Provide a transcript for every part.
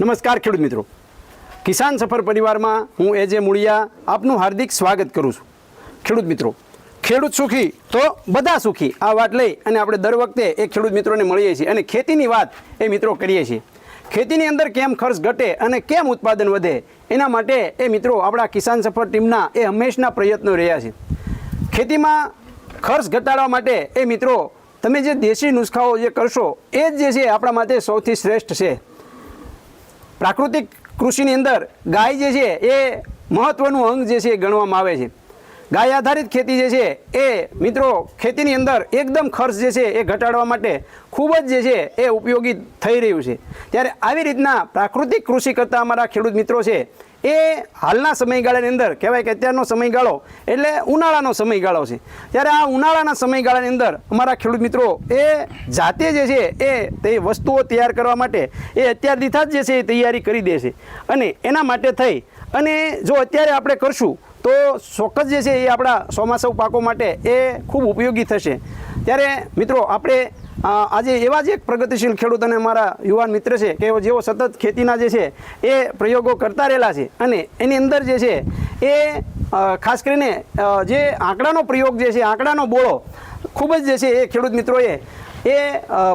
નમસ્કાર ખેડૂત મિત્રો. કિસાન સફર પરિવારમાં હું એ જે મૂળિયા આપનું હાર્દિક સ્વાગત કરું છું. ખેડૂત મિત્રો, ખેડૂત સુખી તો બધા સુખી. આ વાત લઈ અને આપણે દર વખતે એ ખેડૂત મિત્રોને મળીએ છીએ અને ખેતીની વાત એ મિત્રો કરીએ છીએ. ખેતીની અંદર કેમ ખર્ચ ઘટે અને કેમ ઉત્પાદન વધે એના માટે એ મિત્રો આપણા કિસાન સફર ટીમના એ હંમેશના પ્રયત્નો રહ્યા છે. ખેતીમાં ખર્ચ ઘટાડવા માટે એ મિત્રો, તમે જે દેશી નુસ્ખાઓ જે કરશો, એ જ જે છે આપણા માટે સૌથી શ્રેષ્ઠ છે. પ્રાકૃતિક કૃષિની અંદર ગાય જે છે એ મહત્વનું અંગ જે છે એ ગણવામાં આવે છે. ગાય આધારિત ખેતી જે છે એ મિત્રો ખેતીની અંદર એકદમ ખર્ચ જે છે એ ઘટાડવા માટે ખૂબ જ જે છે એ ઉપયોગી થઈ રહ્યું છે. ત્યારે આવી રીતના પ્રાકૃતિક કૃષિ કરતા અમારા ખેડૂત મિત્રો છે એ હાલના સમયગાળાની અંદર, કહેવાય કે અત્યારનો સમયગાળો એટલે ઉનાળાનો સમયગાળો છે. ત્યારે આ ઉનાળાના સમયગાળાની અંદર અમારા ખેડૂત મિત્રો, એ જાતે જે છે, એ તે વસ્તુઓ તૈયાર કરવા માટે એ અત્યારથી જ જે છે, એ તૈયારી કરી દે છે. અને એના માટે થઈ, અને જો અત્યારે આપણે કરશું, તો ચોક્કસ જે છે, એ આપણા ચોમાસા પાકો માટે એ ખૂબ ઉપયોગી થશે. ત્યારે મિત્રો, આપણે આજે એવા જ એક પ્રગતિશીલ ખેડૂત અને મારા યુવાન મિત્ર છે કે જેઓ સતત ખેતીના જે છે એ પ્રયોગો કરતા રહેલા છે અને એની અંદર જે છે એ ખાસ કરીને જે આંકડાનો પ્રયોગ જે છે, આંકડાનો બોળો ખૂબ જ જે છે એ ખેડૂત મિત્રોએ એ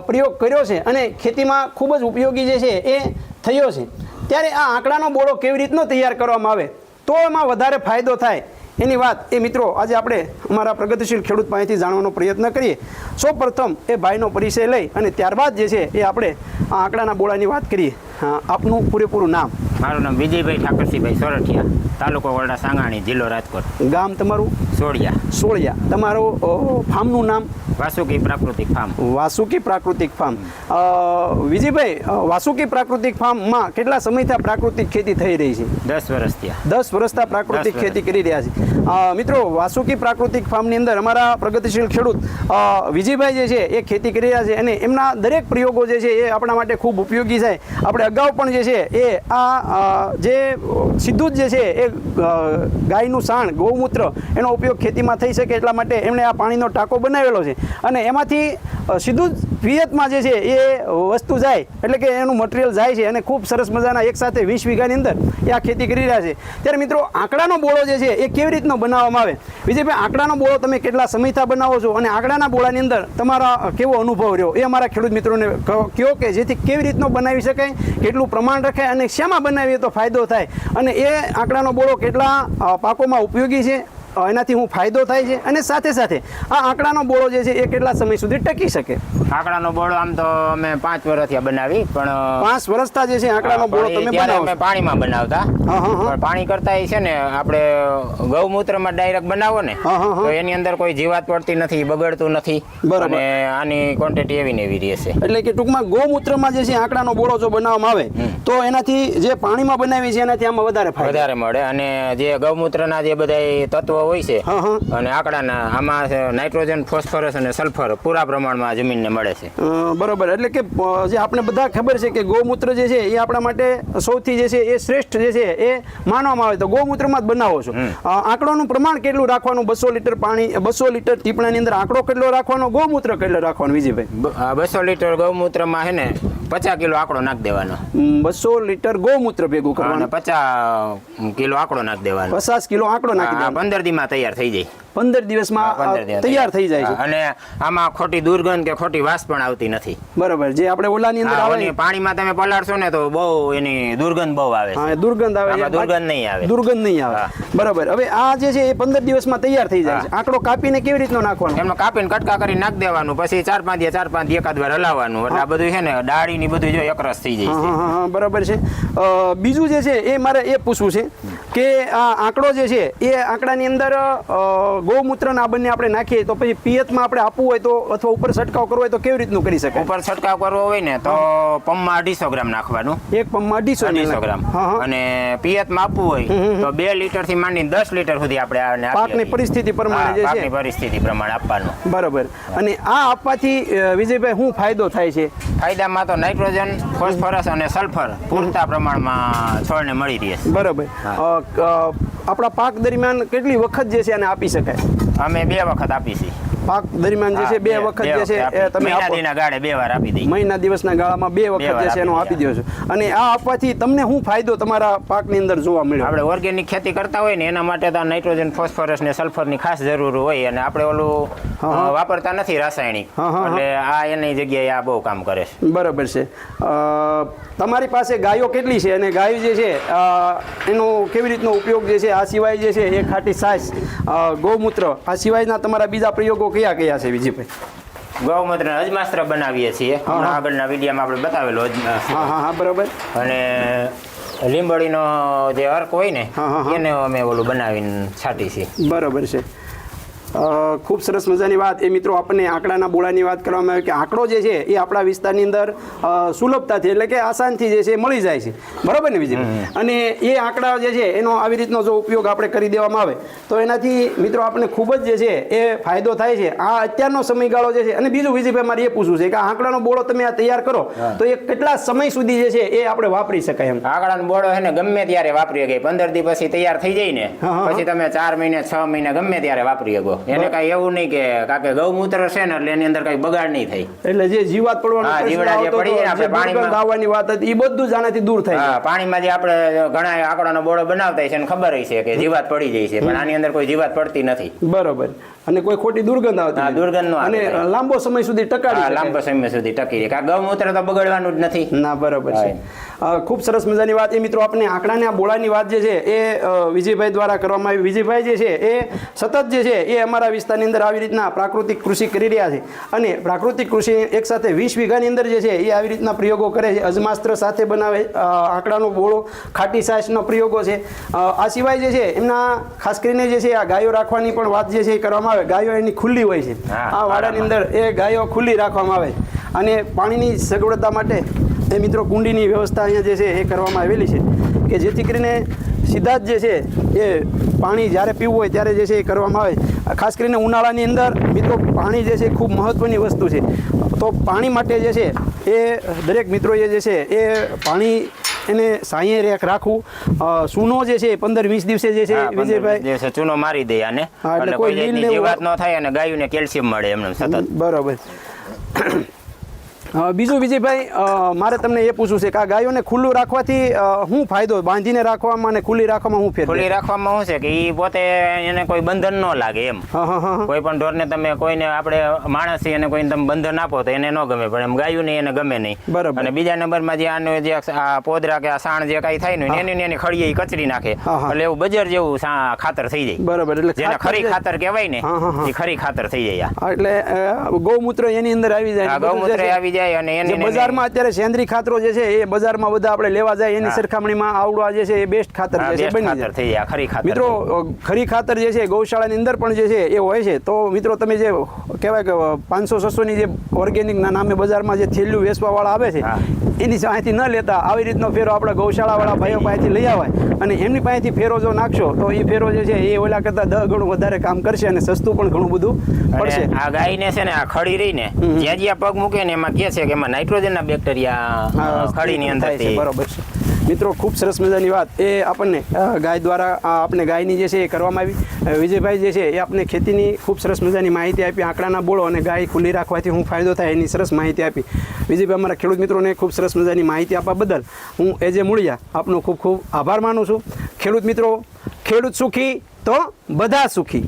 પ્રયોગ કર્યો છે અને ખેતીમાં ખૂબ જ ઉપયોગી જે છે એ થયો છે. ત્યારે આ આંકડાનો બોળો કેવી રીતનો તૈયાર કરવામાં આવે? તો એમાં વધારે ફાયદો થાય એની વાત એ મિત્રો આજે આપણે અમારા પ્રગતિશીલ ખેડૂત પાસેથી જાણવાનો પ્રયત્ન કરીએ. સૌ પ્રથમ એ ભાઈનો પરિચય લઈ અને ત્યારબાદ જે છે એ આપણે આ આંકડાના બોળાની વાત કરીએ. આપનું પૂરેપૂરું નામ? મારું નામ વિજયભાઈ ઠાકરસિંહભાઈ સોરઠિયા તાલુકો વરડા સાંગાણી જિલ્લો રાજકોટ. ગામ તમારું? સોળિયા. સોળિયા. તમારું ફાર્મનું નામ? વાસુકી પ્રાકૃતિક ફાર્મ. વાસુકી પ્રાકૃતિક ફાર્મ. વિજયભાઈ વાસુકી પ્રાકૃતિક ફાર્મમાં કેટલા સમયથી આ પ્રાકૃતિક ખેતી થઈ રહી છે? દસ વર્ષ થયા. દસ વર્ષથી પ્રાકૃતિક ખેતી કરી રહ્યા છે. મિત્રો વાસુકી પ્રાકૃતિક ફાર્મની અંદર અમારા પ્રગતિશીલ ખેડૂત વિજયભાઈ જે છે એ ખેતી કરી રહ્યા છે અને એમના દરેક પ્રયોગો જે છે એ આપણા માટે ખૂબ ઉપયોગી છે. આપણે અગાઉ પણ જે છે એ આ જે સીધું જ જે છે એ ગાયનું સાણ, ગૌમૂત્ર, એનો ઉપયોગ ખેતીમાં થઈ શકે એટલા માટે એમણે આ પાણીનો ટાંકો બનાવેલો છે. અને એમાંથી સીધું જ પિયતમાં જે છે એ વસ્તુ જાય, એટલે કે એનું મટીરિયલ જાય છે અને ખૂબ સરસ મજાના એક સાથે વીસ વીઘાની અંદર એ આ ખેતી કરી રહ્યા છે. ત્યારે મિત્રો, આંકડાનો બોળો જે છે એ કેવી રીતનો બનાવવામાં આવે? વિજયભાઈ, આંકડાનો બોળો તમે કેટલા સમયથી બનાવો છો? અને આંકડાના બોળાની અંદર તમારા કેવો અનુભવ રહ્યો? એ અમારા ખેડૂત મિત્રોને કહો- કે જેથી કેવી રીતનો બનાવી શકાય? કેટલું પ્રમાણ રખાય અને શેમાં બનાવીએ તો ફાયદો થાય. અને એ આંકડાનો બોળો કેટલા પાકોમાં ઉપયોગી છે? એનાથી હું ફાયદો થાય છે અને સાથે સાથે આ આંકડાનો બોળો જે છે એ કેટલા સમય સુધી ટકી શકે? આંકડાનો બોળો આમ તો અમે પાંચ વર્ષ થયા બનાવી પણ પાંચ વર્ષતા જે છે આંકડાનો બોળો તમે બનાવો. અમે પાણીમાં બનાવતા. પણ પાણી કરતા એ છે ને આપણે ગૌમૂત્રમાં ડાયરેક્ટ બનાવો ને. તો એની અંદર કોઈ જીવાત પડતી નથી બગડતું નથી. બરાબર. અને આની ક્વોન્ટિટી એવી ને એવી રહેશે. એટલે કે ટૂંકમાં ગૌમૂત્રમાં જે છે આંકડાનો બોળો જો બનાવવામાં આવે તો એનાથી જે પાણીમાં બનાવી છે એનાથી આમાં વધારે વધારે મળે. અને જે ગૌમૂત્રના જે બધા તત્વો હોય છે. હા, હા. અને આંકડાના આમાં નાઇટ્રોજન ફોસ્ફરસ અને સલ્ફર પૂરા પ્રમાણમાં જમીનને મળે છે. બરોબર. એટલે કે જે આપણે બધા ખબર છે કે ગૌમૂત્ર જે છે એ આપણા માટે સૌથી જે છે એ શ્રેષ્ઠ જે છે એ માનવામાં આવે. તો ગૌમૂત્રમાં જ બનાવો છો. આંકડોનું પ્રમાણ કેટલું રાખવાનું? બસો લીટર પાણી બસો લીટર ટીપણાની અંદર આંકડો કેટલો રાખવાનો? ગૌમૂત્ર કેટલો રાખવાનો વિજયભાઈ? બસો લીટર ગૌમૂત્રમાં છે ને પચાસ કિલો આંકડો નાખી દેવાનો. બસો લીટર ગૌમૂત્ર ભેગું કરવાનું. પચાસ કિલો આંકડો નાખી દેવાનો. પચાસ કિલો આંકડો નાખી દેવાનો. પંદર દીમાં તૈયાર થઈ જાય. પંદર દિવસમાં તૈયાર થઈ જાય છે. અને આમાં ખોટી દુર્ગંધ કે ખોટી વાસ પણ આવતી નથી. બરાબર જે આપણે ઓલાની અંદર આવે પાણીમાં તમે પલાળશો ને તો બહુ એની દુર્ગંધ બહુ આવે હા દુર્ગંધ આવે છે દુર્ગંધ નહીં આવે. દુર્ગંધ નહીં આવે. બરાબર હવે આ જે છે એ પંદર દિવસમાં તૈયાર થઈ જાય છે. આંકડો કાપીને કેવી રીતનો નાખવાનો? એમનો કાપીને કટકા કરી નાખી દેવાનું પછી ચાર પાંચ દિવસ ચાર પાંચ દિવસ એકાદ વાર હલાવવાનું. એટલે આ બધું છે ને ડાળી ની બધું જો એકરસ થઈ જાય છે. બરાબર છે. બીજું જે છે એ મારે એ પૂછવું છે. કે આ આંકડો જે છે એ આંકડાની અંદર ગૌમૂત્ર આ બંને આપણે નાખીએ તો પછી પિયતમાં આપણે આપવું હોય તો અથવા ઉપર છંટકાવ કરવો હોય તો કેવી રીતનું કરી શકાય? ઉપર છંટકાવ કરવો હોય ને તો પંપમાં અઢીસો ગ્રામ નાખવાનું. એક પંપમાં અઢીસો અઢીસો ગ્રામ. અને પિયતમાં આપવું હોય તો બે લીટરથી માંડીને દસ લીટર સુધી આપણે આને પાકની પરિસ્થિતિ પ્રમાણે જે છે. પરિસ્થિતિ પ્રમાણે આપવાનું. બરાબર. અને આ આપવાથી વિજયભાઈ શું ફાયદો થાય છે? ફાયદામાં તો નાઇટ્રોજન ફોસ્ફરસ અને સલ્ફર પૂરતા પ્રમાણમાં છોડને મળી રહે છે. બરાબર. આપણા પાક દરમિયાન કેટલી વખત જે છે એને આપી શકાય? અમે બે વખત આપી છીએ પાક દરમિયાન જે છે બે વખત જે છે તમે મહિના ગાળે બે વાર આપી દઈ મહિના દિવસના ગાળામાં બે વખત જે છે એનો આપી દો છો. અને આ આપવાથી તમને શું ફાયદો તમારા પાકની અંદર જોવા મળ્યો? આપણે ઓર્ગેનિક ખેતી કરતા હોય ને એના માટે તો નાઇટ્રોજન ફોસ્ફરસ ને સલ્ફરની ખાસ જરૂર હોય અને આપણે ઓલું વાપરતા નથી રાસાયણિક. એટલે આ એની જગ્યાએ આ બહુ કામ કરે છે. બરાબર છે. તમારી પાસે ગાયો કેટલી છે? અને ગાયો જે છે એનો કેવી રીતનો ઉપયોગ જે છે? આ સિવાય જે છે એ ખાટી સાસ ગૌમૂત્ર. આ સિવાયના તમારા બીજા પ્રયોગો કયા કયા છે વિજયભાઈ ગૌમૂત્ર અજમાસ્ત્ર બનાવીએ છીએ. આગળના વિડીયામાં આપણે બતાવેલો. હા હા હા બરાબર અને લીંબડીનો જે અર્ક હોય ને. એને અમે ઓલું બનાવીને છાંટી છીએ બરાબર છે ખૂબ સરસ મજાની વાત. એ મિત્રો આપણને આંકડાના બોળાની વાત કરવામાં આવે કે આંકડો જે છે એ આપણા વિસ્તારની અંદર સુલભતાથી એટલે કે આસાનથી જે છે એ મળી જાય છે. બરાબર ને વિજય? અને એ આંકડા જે છે એનો આવી રીતનો જો ઉપયોગ આપણે કરી દેવામાં આવે તો એનાથી મિત્રો આપણને ખૂબ જ જે છે એ ફાયદો થાય છે. આ અત્યારનો સમયગાળો જે છે અને બીજું વિજયભાઈ મારે એ પૂછવું છે કે આ આંકડાનો બોળો તમે આ તૈયાર કરો તો એ કેટલા સમય સુધી જે છે એ આપણે વાપરી શકાય એમ? આંકડાનો બોળો છે ને ગમે ત્યારે વાપરી શકે. પંદર દિવસ પછી તૈયાર થઈ જાય ને. પછી તમે ચાર મહિને છ મહિને ગમે ત્યારે વાપરી શકો. એને કાંઈ એવું નહીં કે કારણ કે ગૌમૂત્ર છે ને એટલે એની અંદર કઈ બગાડ નહીં થાય. એટલે જે જીવાત પડવાનો જીવડા જે પડી જાય ને આપણે પાણીમાં- ગાવાની વાત હતી એ બધું જ આનાથી દૂર થાય. હા પાણીમાં જે આપણે ઘણા આંકડાનો બોળો બનાવતા છે એને ખબર હોય છે કે જીવાત પડી જાય છે પણ આની અંદર કોઈ જીવાત પડતી નથી. બરોબર. અને કોઈ ખોટી દુર્ગંધ આવતી દુર્ગંધ અને લાંબો સમય સુધી ટકાડી લાંબો સમય સુધી ટકી રહે. કે ગૌમૂત્ર તો બગડવાનું જ નથી. ના બરાબર છે. ખૂબ સરસ મજાની વાત. એ મિત્રો આપણે આંકડાને આ બોળાની વાત જે છે એ વિજયભાઈ દ્વારા કરવામાં આવી. વિજયભાઈ જે છે એ સતત જે છે એ અમારા વિસ્તારની અંદર આવી રીતના પ્રાકૃતિક કૃષિ કરી રહ્યા છે. અને પ્રાકૃતિક કૃષિ એક સાથે વીસ વીઘાની અંદર જે છે એ આવી રીતના પ્રયોગો કરે છે. અજમાસ્ત્ર સાથે બનાવે આંકડાનો બોળો ખાટી સાસનો પ્રયોગો છે. આ સિવાય જે છે એમના ખાસ કરીને જે છે આ ગાયો રાખવાની પણ વાત જે છે એ કરવામાં આવે ગાયો એની ખુલ્લી હોય છે. આ વાડાની અંદર એ ગાયો ખુલ્લી રાખવામાં આવે. અને પાણીની સગવડતા માટે એ મિત્રો કુંડીની વ્યવસ્થા અહીંયા જે છે એ કરવામાં આવેલી છે કે જેથી કરીને સીધા જ જે છે એ પાણી જ્યારે પીવું હોય ત્યારે જે છે એ કરવામાં આવે. ખાસ કરીને ઉનાળાની અંદર મિત્રો પાણી જે છે એ ખૂબ મહત્ત્વની વસ્તુ છે. તો પાણી માટે જે છે એ દરેક મિત્રોએ જે છે એ પાણી એને સાંયે રેક રાખવું. સૂનો જે છે પંદર વીસ દિવસે જે છે વિજયભાઈ ચૂનો મારી દે આને. એટલે કોઈ જીવાત ન થાય અને ગાયોને કેલ્શિયમ મળે એમને સતત. બરાબર. બીજું વિજયભાઈ ભાઈ મારે તમને એ પૂછવું છે કે આ ગાયોને ખુલ્લું રાખવાથી શું ફાયદો બાંધીને રાખવામાં અને ખુલ્લી રાખવામાં શું ફેર ખુલ્લી રાખવામાં શું છે કે એ પોતે એને કોઈ બંધન ન લાગે એમ. કોઈ પણ ઢોરને તમે કોઈને આપણે માણસ અને કોઈને તમે બંધન આપો તો એને ન ગમે પણ એમ ગાયું નહીં એને ગમે નહીં. બરાબર. અને બીજા નંબરમાં જે આનું જે આ પોદરા કે આ સાણ જે કાંઈ થાય ને એની એની ખડીએ ઈ કચરી નાખે. એટલે એવું બજાર જેવું ખાતર થઈ જાય. બરાબર એટલે જેને ખરી ખાતર કહેવાય ને. એ ખરી ખાતર થઈ જાય એટલે ગૌમૂત્ર એની અંદર આવી જાય ગૌમૂત્ર આવી જાય અને એને ને બજારમાં અત્યારે સેન્દ્રી ખાતરો જે છે એ બજારમાં બધા આપણે લેવા જાય એની સરખામણીમાં આવડવા જે છે એ બેસ્ટ ખાતર જે છે બની જાય. થઈ જાય ખરી ખાતર મિત્રો ખરી ખાતર જે છે ગૌશાળાની અંદર પણ જે છે એ હોય છે. તો મિત્રો તમે જે કહેવાય કે પાંચસો છસોની જે ઓર્ગેનિકના નામે બજારમાં જે થેલીઓ વેચવાવાળા આવે છે એની પાસેથી ન લેતા આવી રીતનો ફેરો આપણા ગૌશાળાવાળા ભાઈઓ પાસેથી લઈ આવાય અને એમની પાસેથી ફેરો જો નાખશો તો એ ફેરો જે છે એ ઓલા કરતાં દહ ગણું વધારે કામ કરશે અને સસ્તું પણ ઘણું બધું પડશે. આ આ ગાયને છે ને આ ખડી રહી ને જ્યાં જ્યાં પગ મૂકે ને એમાં કે છે કે એમાં નાઇટ્રોજનના બેક્ટેરિયા ખડીની અંદર થાય છે, બરોબર છે. મિત્રો ખૂબ સરસ મજાની વાત. એ આપણને ગાય દ્વારા આપણે ગાયની જે છે એ કરવામાં આવી. વિજયભાઈ જે છે એ આપણે ખેતીની ખૂબ સરસ મજાની માહિતી આપી આંકડાના બોળો અને ગાય ખુલ્લી રાખવાથી હું ફાયદો થાય એની સરસ માહિતી આપી. વિજયભાઈ અમારા ખેડૂત મિત્રોને ખૂબ સરસ મજાની માહિતી આપવા બદલ હું એ જે મૂળિયા આપનો ખૂબ ખૂબ આભાર માનું છું. ખેડૂત મિત્રો ખેડૂત સુખી તો બધા સુખી.